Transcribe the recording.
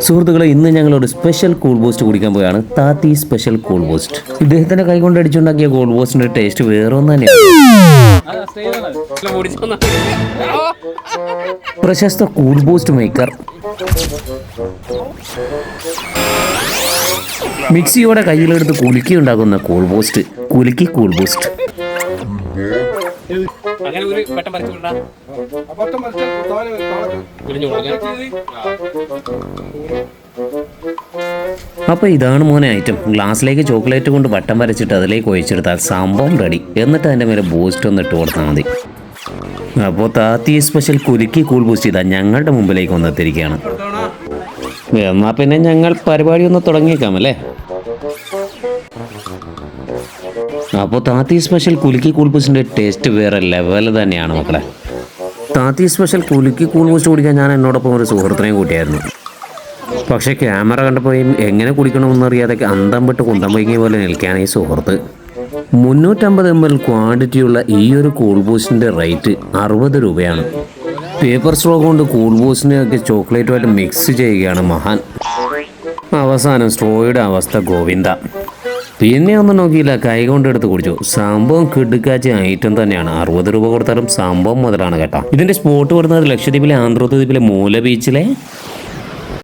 സുഹൃത്തുക്കളെ ഇന്ന് ഞങ്ങൾ ഒരു സ്പെഷ്യൽ കൂൾ ബോസ്റ്റ് കുടിക്കാൻ പോയാണ്. താത്തി സ്പെഷ്യൽ കൂൾ ബോസ്റ്റ് ഇദ്ദേഹത്തിന്റെ കൈ കൊണ്ട് അടിച്ചുണ്ടാക്കിയ കൂൾ ബോസ്റ്റിന്റെ ടേസ്റ്റ് വേറെ ഒന്ന് തന്നെയാണ്. പ്രശസ്ത കൂൾ ബോസ്റ്റ് മേക്കർ മിക്സിയോടെ കയ്യിലെടുത്ത് കുലുക്കി ഉണ്ടാക്കുന്ന കൂൾ ബോസ്റ്റ് കുലുക്കി കൂൾ ബൂസ്റ്റ് അങ്ങനെ ഒരു വട്ടം പറിച്ചു വിടാ വിളിഞ്ഞു അപ്പോൾ ഇതാണ് മോനെ ഐറ്റം ഗ്ലാസ്സിലേക്ക് ചോക്ലേറ്റ് കൊണ്ട് വട്ടം വരച്ചിട്ട് അതിലേക്ക് ഒഴിച്ചെടുത്താൽ സംഭവം റെഡി എന്നിട്ട് അതിന്റെ മേലെ ബൂസ്റ്റ് ഒന്ന് ഇട്ട് കൊടുത്താൽ മതി. അപ്പോൾ താത്തി സ്പെഷ്യൽ കുലുക്കി കൂൾ ബൂസ്റ്റ് ചെയ്താൽ ഞങ്ങളുടെ മുമ്പിലേക്ക് വന്നെത്തിയിരിക്കുകയാണ് എന്നാൽ പിന്നെ ഞങ്ങൾ പരിപാടി ഒന്ന് തുടങ്ങിയേക്കാം അല്ലേ? അപ്പോൾ താത്തി സ്പെഷ്യൽ കുലുക്കി കൂൾ ബൂസ്റ്റിന്റെ ടേസ്റ്റ് വേറെ ലെവൽ തന്നെയാണ് മക്കളെ. താത്തി സ്പെഷ്യൽ കുലുക്കി കൂൾപൂസ് കുടിക്കാൻ ഞാൻ എന്നോടൊപ്പം ഒരു സുഹൃത്തിനെയും കൂട്ടിയായിരുന്നു. പക്ഷേ ക്യാമറ കണ്ടപ്പോൾ എങ്ങനെ കുടിക്കണമെന്ന് അറിയാതെ അന്തം വിട്ട് കുന്തം വൈകിയ പോലെ നിൽക്കുകയാണ് ഈ സുഹൃത്ത്. മുന്നൂറ്റമ്പത് എം എൽ ക്വാണ്ടിറ്റിയുള്ള ഈ ഒരു കൂൾ ബൂസ്റ്റിന്റെ റേറ്റ് അറുപത് രൂപയാണ്. പേപ്പർ സ്ട്രോ കൊണ്ട് കൂൾ ഒക്കെ ചോക്ലേറ്റുമായിട്ട് മിക്സ് ചെയ്യുകയാണ് മഹാൻ. അവസാനം സ്ട്രോയുടെ അവസ്ഥ ഗോവിന്ദ. പിന്നെ ഒന്നും നോക്കിയില്ല. കൈ കൊണ്ടെടുത്ത് കുടിച്ചു. സംഭവം കിടുക്കാച്ച ഐറ്റം തന്നെയാണ്. അറുപത് രൂപ കൊടുത്താലും സംഭവം മുതലാണ് കേട്ടോ. ഇതിന്റെ സ്പോട്ട് വരുന്നത് ലക്ഷദ്വീപിലെ ആന്ധ്രദ്വീപിലെ മൂല ബീച്ചിലെ